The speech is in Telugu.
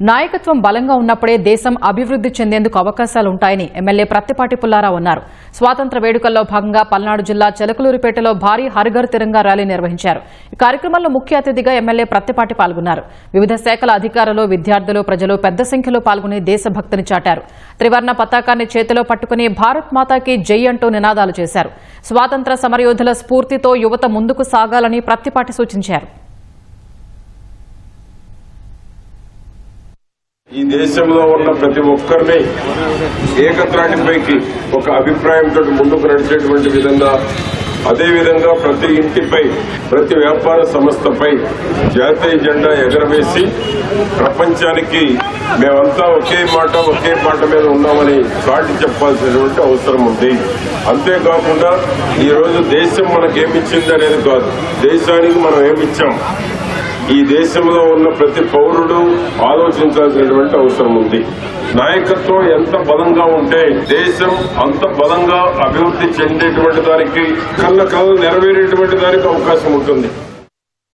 నాయకత్వం బలంగా ఉన్నప్పుడే దేశం అభివృద్ది చెందేందుకు అవకాశాలుంటాయని ఎమ్మెల్యే ప్రత్తిపాటి పుల్లారావు అన్నారు. స్వాతంత్ర వేడుకల్లో భాగంగా పల్నాడు జిల్లా చెలకలూరిపేటలో భారీ హరిఘర్ తిరంగా ర్యాలీ నిర్వహించారు. ఈ కార్యక్రమంలో ముఖ్య అతిథిగా ఎమ్మెల్యే ప్రత్తిపాటి పాల్గొన్నారు. వివిధ శాఖల అధికారులు విద్యార్థులు ప్రజలు పెద్ద సంఖ్యలో పాల్గొని దేశభక్తిని చాటారు. త్రివర్ణ పతాకాన్ని చేతిలో పట్టుకుని భారత్ మాతాకి జై అంటూ నినాదాలు చేశారు. స్వాతంత్ర సమరయోధుల స్ఫూర్తితో యువత ముందుకు సాగాలని ప్రత్తిపాటి సూచించారు. ఈ దేశంలో ఉన్న ప్రతి ఒక్కరిని ఏకత్రాటిపైకి ఒక అభిప్రాయంతో ముందుకు నడిచేటువంటి విధంగా అదే విధంగా ప్రతి ఇంటిపై ప్రతి వ్యాపార సంస్థపై జాతీయ జెండా ఎగరవేసి ప్రపంచానికి మేమంతా ఒకే మాట ఒకే మాట మీద ఉన్నామని చాటి చెప్పాల్సినటువంటి అవసరం ఉంది. అంతేకాకుండా ఈరోజు దేశం మనకేమిచ్చింది అనేది కాదు. దేశానికి మనం ఏమిచ్చాం? ఈ దేశంలో ఉన్న ప్రతి పౌరుడు ఆలోచించాల్సినటువంటి అవసరం ఉంది. నాయకత్వం ఎంత బలంగా ఉంటే దేశం అంత బలంగా అభివృద్ధి చెందేటువంటి దానికి కళ్ళ కళ్ళు నెరవేరేటువంటి దానికి అవకాశం ఉంటుంది.